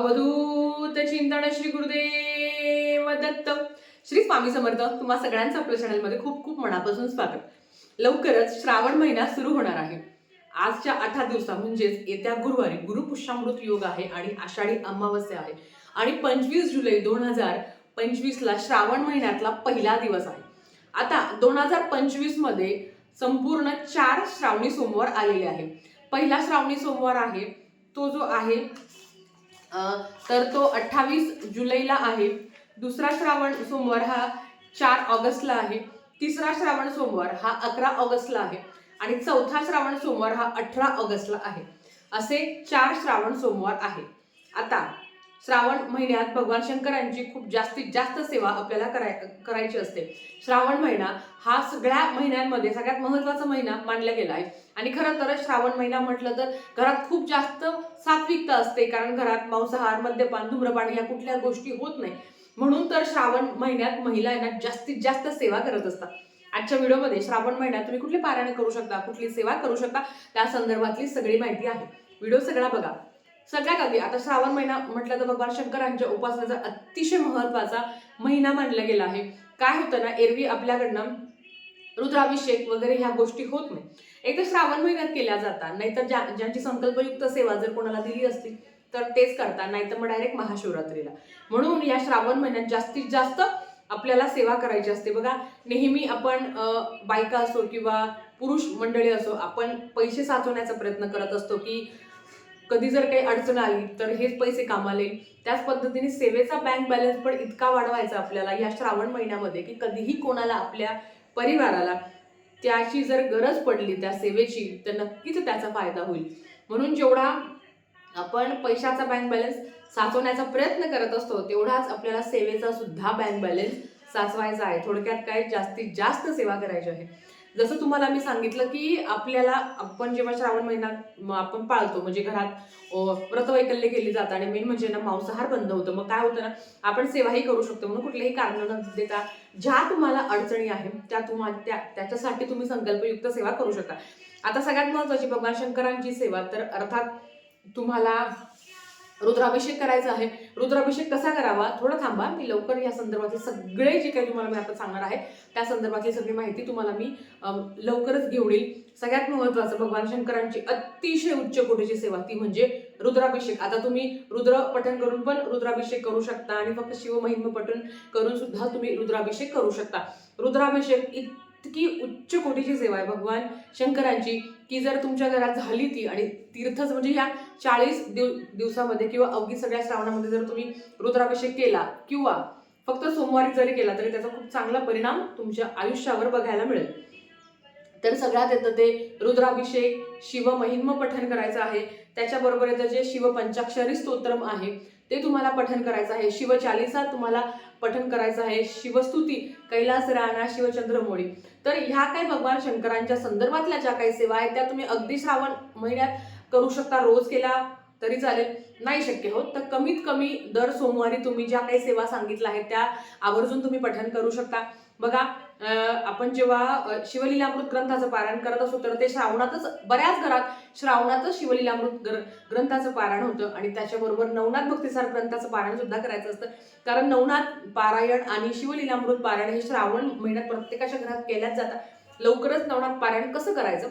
अवधूत चिंतन श्री गुरुदेव दत्त. श्री स्वामी समर्थ तुम्हा सगळ्यांचं आपल्या चॅनलमध्ये खूप खूप मनापासून स्वागत. लवकरच श्रावण महिना सुरू होणार आहे. आजच्या आठा दिवसा म्हणजेच येत्या गुरुवारी गुरुपुष्यामृत योग आहे आणि आषाढी अमावस्या आहे. आणि पंचवीस जुलै दोन हजार पंचवीसला श्रावण महिन्यातला पहिला दिवस आहे. आता दोन हजार पंचवीसमध्ये संपूर्ण चार श्रावणी सोमवार आलेले आहे. पहिला श्रावणी सोमवार आहे तो जो आहे तर तो अठ्ठावीस जुलैला आहे. दुसरा श्रावण सोमवार हा चार ऑगस्टला आहे. तिसरा श्रावण सोमवार हा अकरा ऑगस्टला आहे. आणि चौथा श्रावण सोमवार हा अठरा ऑगस्टला आहे. असे चार श्रावण सोमवार आहे. आता श्रावण महिन्यात भगवान शंकरांची खूप जास्तीत जास्त सेवा आपल्याला कराय करायची असते. श्रावण महिना हा सगळ्या महिन्यांमध्ये सगळ्यात महत्त्वाचा महिना मानला गेला आहे. आणि खरं तर श्रावण महिना म्हटलं तर घरात खूप जास्त सात्विकता असते कारण घरात मांसाहार मद्यपान धूम्रपान ह्या कुठल्या गोष्टी होत नाही. म्हणून तर श्रावण महिन्यात महिला यांना जास्तीत जास्त सेवा करत असतात. आजच्या व्हिडिओमध्ये श्रावण महिन्यात तुम्ही कुठली पारायण करू शकता कुठली सेवा करू शकता त्या संदर्भातली सगळी माहिती आहे. व्हिडिओ सगळा बघा. सगळ्यात आधी आता श्रावण महिना म्हटलं तर भगवान शंकरांच्या उपासनेचा अतिशय महत्त्वाचा महिना मानला गेला आहे. काय होतं ना एरवी आपल्याकडनं रुद्राभिषेक वगैरे ह्या गोष्टी होत नाही. एक तर श्रावण महिन्यात केल्या जातात नाहीतर ज्या ज्यांची संकल्पयुक्त सेवा जर कोणाला दिली असती तर तेच करतात नाहीतर मग डायरेक्ट महाशिवरात्रीला. म्हणून या श्रावण महिन्यात जास्तीत जास्त आपल्याला सेवा करायची असते. बघा नेहमी आपण बायका असो किंवा पुरुष मंडळी असो आपण पैसे साचवण्याचा प्रयत्न करत असतो की कधी जर काही अडचण आली तर हेच पैसे कामाला. येईल त्याच पद्धतीने सेवेचा बँक बॅलन्स पण इतका वाढवायचा आपल्याला या श्रावण महिन्यामध्ये की कधीही कोणाला आपल्या परिवाराला त्याची जर गरज पडली त्या सेवेची तर नक्कीच त्याचा फायदा होईल. म्हणून जेवढा आपण पैशाचा बँक बॅलन्स साचवण्याचा प्रयत्न करत असतो तेवढाच आपल्याला सेवेचा सुद्धा बँक बॅलन्स साचवायचा आहे. थोडक्यात काय? जास्तीत जास्त सेवा करायची आहे. जसं तुम्हाला मी सांगितलं की आपल्याला आपण जेव्हा श्रावण महिन्यात आपण पाळतो म्हणजे घरात व्रतवैकल्य केली जातात आणि मेन म्हणजे ना मांसाहार बंद होतं. मग काय होतं ना आपण सेवाही करू शकतो. म्हणून कुठलेही कारण न देता ज्या तुम्हाला अडचणी आहेत त्या तुम्हाला त्या त्याच्यासाठी तुम्ही संकल्पयुक्त सेवा करू शकता. आता सगळ्यात महत्वाची भगवान शंकरांची सेवा तर अर्थात तुम्हाला रुद्राभिषेक करायचा आहे. रुद्राभिषेक कसा करावा? थोडं थांबा. मी लवकर या संदर्भातले सगळे जे काही तुम्हाला मी आता सांगणार आहे त्या संदर्भातली सगळी माहिती तुम्हाला मी लवकरच घेऊन येईल. सगळ्यात महत्वाचं भगवान शंकरांची अतिशय उच्च कोटीची सेवा ती म्हणजे रुद्राभिषेक. आता तुम्ही रुद्र पठण करून पण रुद्राभिषेक करू शकता आणि फक्त शिवमहिम पठण करून सुद्धा तुम्ही रुद्राभिषेक करू शकता. रुद्राभिषेक इतकी उच्च कोटीची सेवा आहे भगवान शंकरांची. की जर तुमच्या घरात झाली ती आणि तीर्थच म्हणजे ह्या चाळीस दिव दिवसामध्ये किंवा अवघी सगळ्या श्रावणामध्ये जर तुम्ही रुद्राभिषेक केला किंवा फक्त सोमवारी जरी केला तरी त्याचा खूप चांगला परिणाम तुमच्या आयुष्यावर बघायला मिळेल. तर सगळ्यात येतं ते रुद्राभिषेक शिवमहिम पठण करायचं आहे. त्याच्याबरोबर येतं जे शिवपंचाक्षरी स्तोत्रम आहे. ते तुम्हाला पठन करायचं आहे. शिवचालिसा तुम्हाला पठन करायचं आहे. शिवस्तुती कैलास राणा शिवचंद्रमोळी तर ह्या काही भगवान शंकरांच्या संदर्भातल्या ज्या काही सेवा आहेत त्या तुम्ही अगदी श्रावण महिन्यात करू शकता. रोज केला तरी चालेल. नाही शक्य होत. तर कमीत कमी दर सोमवारी तुम्ही ज्या काही सेवा सांगितल्या आहेत त्या आवर्जून तुम्ही पठन करू शकता. बघा आपण जेव्हा शिवलीलामृत ग्रंथाचं पारायण करत असतो तर ते श्रावणातच बऱ्याच घरात श्रावणातच शिवलीलामृत ग्र ग्रंथाचं पारायण होतं. आणि त्याच्याबरोबर नवनाथ भक्तिसार ग्रंथाचं पारायण सुद्धा करायचं असतं. कारण नवनाथ पारायण आणि शिवलीलामृत पारायण हे श्रावण महिन्यात प्रत्येकाच्या घरात केल्याच जातात. लवकरच नवनाथ पारायण कसं करायचं?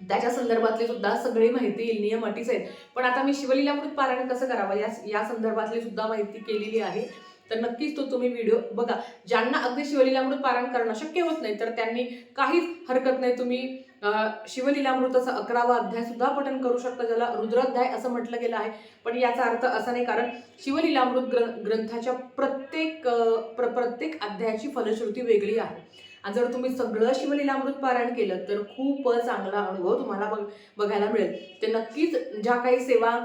त्याच्या संदर्भातली सुद्धा सगळी माहिती येईल नियम अटीच आहेत. पण आता मी शिवलीलामृत पारायण कसं करावं या या संदर्भातली सुद्धा माहिती केलेली आहे. तर नक्कीच तो तुम्ही व्हिडिओ बघा. ज्यांना अगदी शिवलीलामृत पारायण करणं शक्य होत नाही तर त्यांनी काहीच हरकत नाही. तुम्ही शिवलीलामृताचा अकरावा अध्याय सुद्धा पठन करू शकता ज्याला रुद्राध्याय असं म्हटलं गेलं आहे. पण याचा अर्थ असा नाही कारण शिवलीलामृत ग्र ग्रंथाच्या प्रत्येक प्र प्रत्येक अध्यायाची फलश्रुती वेगळी आहे. आणि जर तुम्ही सगळं शिवलीलामृत पारायण केलं तर खूप चांगला अनुभव तुम्हाला बघ बघायला मिळेल. ते नक्कीच ज्या काही सेवा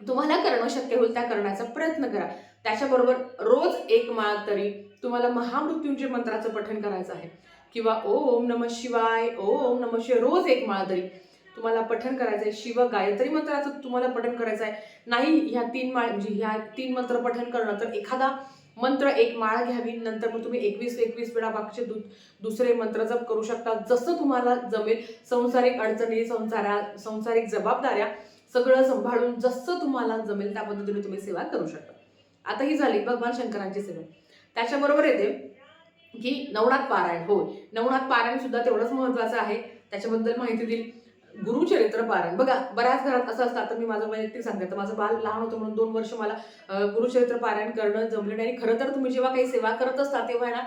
तुम्हाला करणं शक्य होईल त्या करण्याचा प्रयत्न करा. त्याच्याबरोबर रोज एक माळ तरी तुम्हाला महामृत्युंजय मंत्राचं पठण करायचं आहे. किंवा ओम नम शिवाय ओम नम शिवाय रोज एक माळ तरी तुम्हाला पठण करायचं आहे. शिव गायत्री मंत्राचं तुम्हाला पठण करायचं आहे. नाही ह्या तीन माळ म्हणजे ह्या तीन मंत्र पठण करणं तर एखादा मंत्र एक माळ घ्यावी नंतर मग तुम्ही एकवीस एकवीस वेळा बाकीचे दु दुसरे मंत्र जप करू शकता. जसं तुम्हाला जमेल संसारिक अडचणी संसारा संसारिक जबाबदाऱ्या सगळं सांभाळून जसं तुम्हाला जमेल त्या पद्धतीने तुम्ही सेवा करू शकता. आता ही झाली भगवान शंकरांची सेवा. त्याच्याबरोबर येते की नवनाथ पारायण. हो नवनाथ पारायण सुद्धा तेवढंच महत्वाचं आहे. त्याच्याबद्दल माहिती देईल. गुरुचरित्र पारायण. बघा बऱ्याच घरात असं असतं. आता मी माझं वैयक्तिक सांगते. तर माझं बाल लहान होतं म्हणून दोन वर्ष मला गुरुचरित्र पारायण करणं जमलं नाही. आणि खरं तर तुम्ही जेव्हा काही सेवा करत असता तेव्हा ना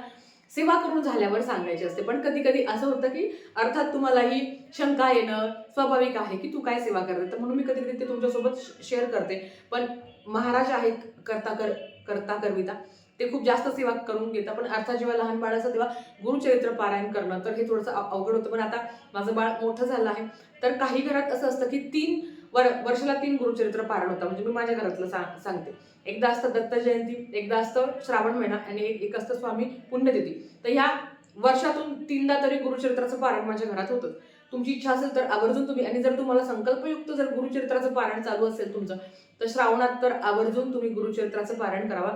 सेवा करून झाल्यावर सांगायची असते. पण कधी कधी असं होतं की अर्थात तुम्हालाही शंका येणं स्वाभाविक आहे की तू काय सेवा करते. तर म्हणून मी कधी कधी ते तुमच्यासोबत शेअर करते. पण महाराज आहेत करता कर करता करविता. ते खूप जास्त सेवा करून घेतात पण अर्थात जेव्हा लहान बाळाचं तेव्हा गुरुचरित्र पारायण करणं तर हे थोडंसं अवघड होतं. पण आता माझं बाळ मोठं झालं आहे. तर काही घरात असं असतं की तीन वर वर्षाला तीन गुरुचरित्र पारायण होतं. म्हणजे मी माझ्या घरातलं सांग सांगते. एकदा असतं दत्त जयंती एकदा असतं श्रावण महिना आणि एक एक असतं स्वामी पुण्यतिथी. तर ह्या वर्षातून तीनदा तरी गुरुचरित्राचं पारायण माझ्या घरात होतं तुमची इच्छा असेल तर आवर्जून तुम्ही आणि जर तुम्हाला संकल्पयुक्त जर गुरुचरित्राचं पारायण चालू असेल तुमचं तर श्रावणात तर आवर्जून तुम्ही गुरुचरित्राचं पारायण करावा.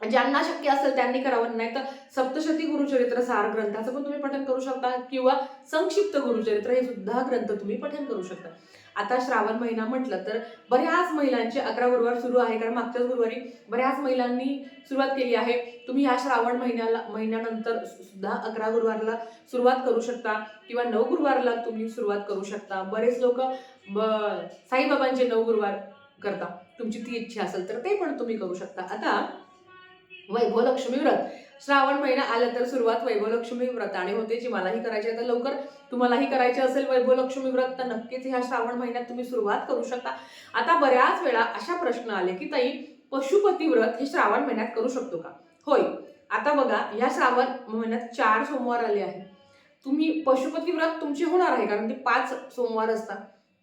ज्यांना शक्य असेल त्यांनी करावं नाही तर सप्तशती गुरुचरित्र सार ग्रंथाचं पण तुम्ही पठन करू शकता किंवा संक्षिप्त गुरुचरित्र हे सुद्धा ग्रंथ तुम्ही पठन करू शकता. आता श्रावण महिना म्हटलं तर बऱ्याच महिलांचे अकरा गुरुवार सुरू आहे कारण मागच्याच गुरुवारी बऱ्याच महिलांनी सुरुवात केली आहे. तुम्ही या श्रावण महिन्याला महिन्यानंतर सुद्धा अकरा गुरुवारला सुरुवात करू शकता किंवा नऊ गुरुवारला तुम्ही सुरुवात करू शकता. बरेच लोक साईबाबांचे नऊ गुरुवार करता. तुमची ती इच्छा असेल तर ते पण तुम्ही करू शकता. आता वैभव लक्ष्मी व्रत. श्रावण महिना आला तर सुरुवात वैभवलक्ष्मी व्रताने होते जी मलाही करायची आहे. तर लवकर तुम्हालाही करायचे असेल वैभवलक्ष्मी व्रत तर नक्कीच ह्या श्रावण महिन्यात तुम्ही सुरुवात करू शकता. आता बऱ्याच वेळा अशा प्रश्न आले की ताई पशुपती व्रत हे श्रावण महिन्यात करू शकतो का? होय आता बघा या श्रावण महिन्यात चार सोमवार आले आहे तुम्ही पशुपती व्रत तुमचे होणार आहे कारण ते पाच सोमवार असतात.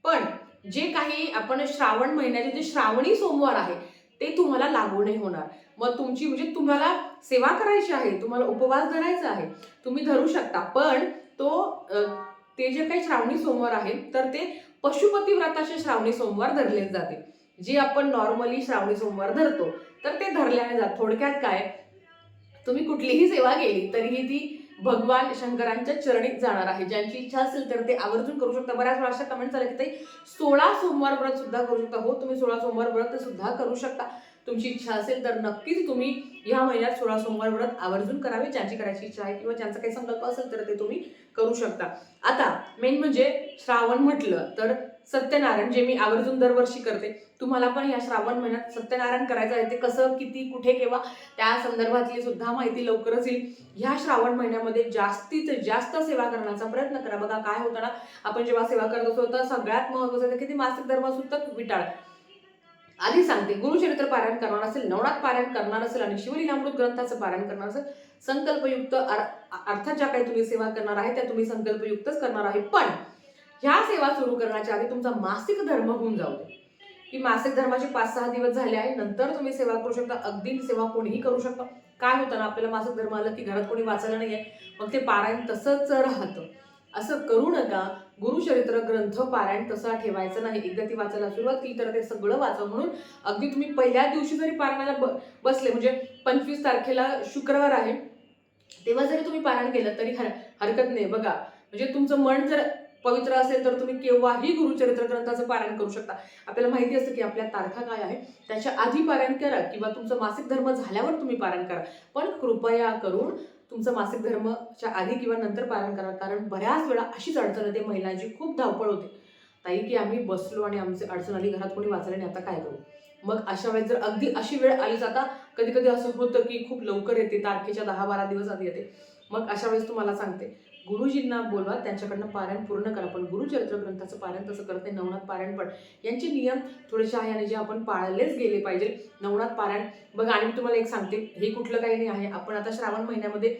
पण जे काही आपण श्रावण महिन्याचे जे श्रावणी सोमवार आहे ते तुम्हाला लागू नाही होणार. मग तुमची म्हणजे तुम्हाला सेवा करायची आहे तुम्हाला उपवास धरायचा आहे तुम्ही धरू शकता. पण तो ते जे काही श्रावणी सोमवार आहे तर ते पशुपती व्रताचे श्रावणी सोमवार धरले जाते. जे आपण नॉर्मली श्रावणी सोमवार धरतो तर ते धरल्याने जात थोडक्यात काय? तुम्ही कुठलीही सेवा केली तरीही ती भगवान शंकरांच्या चरणीत जाणार आहे. ज्यांची इच्छा असेल तर ते आवर्जून करू शकता. बऱ्याच वेळा अशा कमेंट झाल्या की ते सोळा सोमवार व्रत सुद्धा करू शकता. हो तुम्ही सोळा सोमवार व्रत सुद्धा करू शकता. तुमची इच्छा असेल तर नक्कीच तुम्ही ह्या महिन्यात सोळा सोमवार व्रत आवर्जून करावे. ज्यांची करायची इच्छा आहे किंवा ज्यांचा काही संकल्प असेल तर ते तुम्ही करू शकता. आता मेन म्हणजे श्रावण म्हटलं तर सत्यनारायण जे मी आवर्जून दरवर्षी करते तुम्हाला पण या श्रावण महिन्यात सत्यनारायण करायचं आहे ते कसं किती कुठे केव्हा त्या संदर्भातली सुद्धा माहिती लवकरच येईल. ह्या श्रावण महिन्यामध्ये जास्तीत जास्त सेवा करण्याचा प्रयत्न करा. बघा काय होतं ना आपण जेव्हा सेवा करत असतो तर सगळ्यात महत्वाचं किती मासिक धर्म सुद्धा विटाळ आधी सांगते गुरुचरित्र पारायण करणार असेल नवनाथ पारायण करणार असेल आणि शिवलीलामृत ग्रंथाचं पारायण करणार असेल संकल्पयुक्त अर- अर्थात ज्या काही तुम्ही सेवा करणार आहे त्या तुम्ही संकल्पयुक्तच करणार आहे. पण ह्या सेवा सुरू करण्याच्या आधी तुमचा मासिक धर्म होऊन जाऊ दे. की मासिक धर्माचे पाच सहा दिवस झाले आहे नंतर तुम्ही सेवा करू शकता अगदी सेवा कोणीही करू शकता. काय होतं ना आपल्याला मासिक धर्म आलं की घरात कोणी वाचायला नाहीये मग ते पारायण तसंच राहतं. असं करू नका गुरुचरित्र ग्रंथ पारायण तसा ठेवायचा नाही. एकदा ती वाचायला सुरुवात केली तर ते सगळं वाचा म्हणून अगदी तुम्ही पहिल्या दिवशी जरी पारायणाला ब- बसले म्हणजे पंचवीस तारखेला शुक्रवार आहे तेव्हा जरी तुम्ही पारायण केलं तरी हर- हरकत नाही. बघा म्हणजे तुमचं मन जर पवित्र असेल तर तुम्ही केव्हाही गुरुचरित्र ग्रंथाचं पारायण करू शकता. आपल्याला माहिती असतं की आपल्या तारखा काय आहे त्याच्या आधी पारायण करा किंवा तुमचं मासिक धर्म झाल्यावर तुम्ही पारायण करा. पण कृपया करून तुमचं मासिक धर्मच्या आधी किंवा नंतर पालन करा कारण बऱ्याच वेळा अशीच अडचण येते. महिलांची खूप धावपळ होते. ताई की आम्ही बसलो आणि आमचे अडचण आली घरात कोणी वाचलं नाही आता काय करू? मग अशा वेळेस जर अगदी अशी वेळ आली जाता कधी कधी असं होतं की खूप लवकर येते तारखेच्या दहा बारा दिवस आधी येते. मग अशा वेळेस तुम्हाला सांगते गुरुजींना बोलवा त्यांच्याकडनं पारायण पूर्ण करा. पण गुरुचरित्र ग्रंथाचं पारायण तसं करते नवनाथ पारायण पण. यांचे नियम थोडेसे आहे आणि जे आपण पाळलेच गेले पाहिजे. नवनाथ पारायण बघा आणि मी तुम्हाला एक सांगते हे कुठलं काही नाही आहे. आपण आता श्रावण महिन्यामध्ये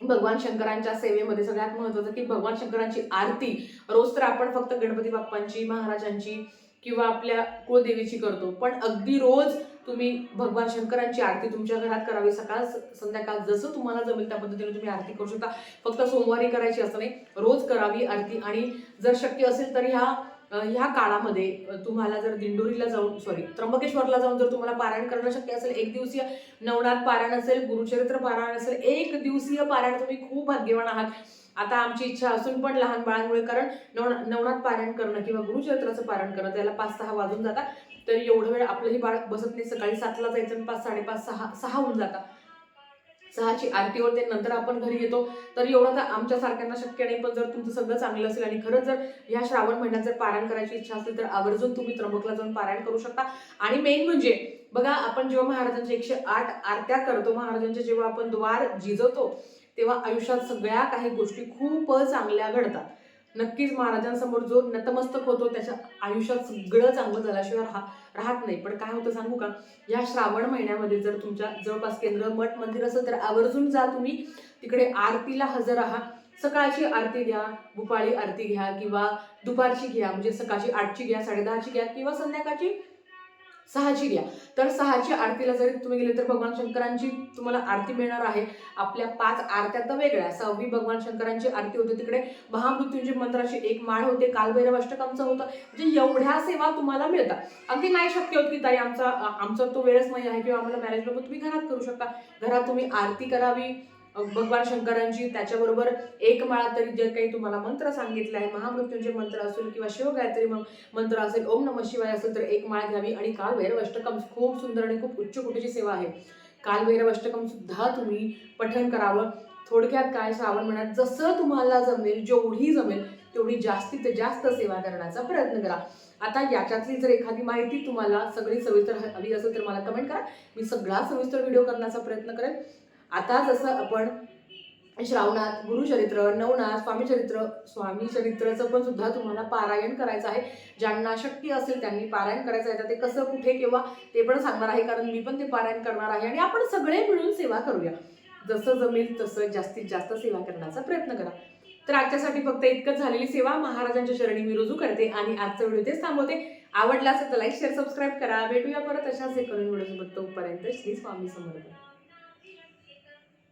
भगवान शंकरांच्या सेवेमध्ये सगळ्यात महत्वाचं की भगवान शंकरांची आरती रोज तर आपण फक्त गणपती बाप्पांची महाराजांची किंवा आपल्या कुळदेवीची करतो. पण अगदी रोज तुम्ही भगवान शंकरांची आरती तुमच्या घरात करावी. सकाळ संध्याकाळ जसं तुम्हाला जमेल त्या पद्धतीने तुम्ही आरती करू शकता. फक्त सोमवारी करायची असं नाही रोज करावी आरती. आणि जर शक्य असेल तर ह्या ह्या काळामध्ये तुम्हाला जर दिंडोरीला जाऊन सॉरी त्र्यंबकेश्वरला जाऊन जर तुम्हाला पारायण करणं शक्य असेल एक दिवसीय नवनाथ पारायण असेल गुरुचरित्र पारायण असेल एक दिवसीय पारायण तुम्ही खूप भाग्यवान आहात. आता आमची इच्छा असून पण लहान बाळांमुळे कारण नव नवनाथ पारायण करणं किंवा गुरुचरित्राचं पारायण करणं त्याला पाच सहा वाजून जातात. तर एवढं वेळ आपलंही बाळ बसत नाही. सकाळी सातला जायचं आणि पाच साडेपाच सहा सहा होऊन जातात सहाची आरती होते नंतर आपण घरी येतो. तर एवढं तर आमच्यासारख्यांना शक्य नाही पण जर तुमचं सगळं चांगलं असेल आणि खरंच जर ह्या श्रावण महिन्यात जर पारायण करायची इच्छा असेल तर आवर्जून तुम्ही त्र्यंबकला जाऊन पारायण करू शकता. आणि मेन म्हणजे बघा आपण जेव्हा महाराजांच्या एकशे आठ आरत्या करतो महाराजांच्या जेव्हा आपण द्वार झिजवतो तेव्हा आयुष्यात सगळ्या काही गोष्टी खूप चांगल्या घडतात. नक्कीच महाराजांसमोर जो नतमस्तक होतो त्याच्या आयुष्यात सगळं चांगलं झाल्याशिवाय राहा राहत नाही. पण काय होतं सांगू का? या श्रावण महिन्यामध्ये जर तुमच्या जवळपास केंद्र मठ मंदिर असेल तर आवर्जून जा तुम्ही. तिकडे आरतीला हजर राहा. सकाळची आरती घ्या भुपाळी आरती घ्या किंवा दुपारची घ्या. म्हणजे सकाळची आठची घ्या साडेदहाची घ्या किंवा संध्याकाळची सहाची घ्या. तर सहाची आरतीला जरी तुम्ही गेले तर भगवान शंकरांची तुम्हाला आरती मिळणार आहे. आपल्या पाच आरत्या तर वेगळ्या. सहावी भगवान शंकरांची आरती होते तिकडे. महामृत्यूंची मंत्राची एक माळ होते. कालभैरव अष्टकांचं होतं. म्हणजे एवढ्या सेवा तुम्हाला मिळतात. अगदी नाही शक्य होत की ताई आमचा आमचा तो वेळच नाही आहे किंवा आम्हाला मॅरेज नको. तुम्ही घरात करू शकता. घरात तुम्ही आरती करावी. भगवान शंकरांची त्याच्याबरोबर एक माळा तरी जे काही तुम्हाला मंत्र सांगितलं आहे महामृत्यूंचे मंत्र असेल किंवा शिवगायत्री म- मंत्र असेल ओम नम शिवाय असेल तर एक माळ घ्यावी. आणि काल भैरव खूप सुंदर आणि खूप उच्च कोटीची सेवा आहे. काल भैरव अष्टकम सुद्धा तुम्ही पठण करावं. थोडक्यात काय श्रावण महिन्यात जसं तुम्हाला जमेल जेवढी जमेल तेवढी जास्तीत जास्त सेवा करण्याचा प्रयत्न करा. आता याच्यातली जर एखादी माहिती तुम्हाला सगळी सविस्तर हवी असेल तर मला कमेंट करा. मी सगळा सविस्तर व्हिडिओ करण्याचा प्रयत्न करेन. आता जसं आपण श्रावणात गुरुचरित्र नवनाथ स्वामीचरित्र स्वामीचरित्राचं पण सुद्धा तुम्हाला पारायण करायचं आहे. ज्यांना शक्य असेल त्यांनी पारायण करायचं आहे. तर ते कसं कुठे केव्हा ते पण सांगणार आहे. कारण मी पण ते पारायण करणार आहे. आणि आपण सगळे मिळून सेवा करूया. जसं जमेल तसं जास्तीत जास्त सेवा करण्याचा प्रयत्न करा. तर आजच्यासाठी फक्त इतकंच झालेली सेवा. महाराजांच्या चरणी मी रुजू करते आणि आजचा व्हिडिओ तेच थांबवते. आवडला असेल तर लाईक शेअर सबस्क्राईब करा. भेटूया परत अशाच एक करून व्हिडिओसोबत. तोपर्यंत श्री स्वामी समर्थ.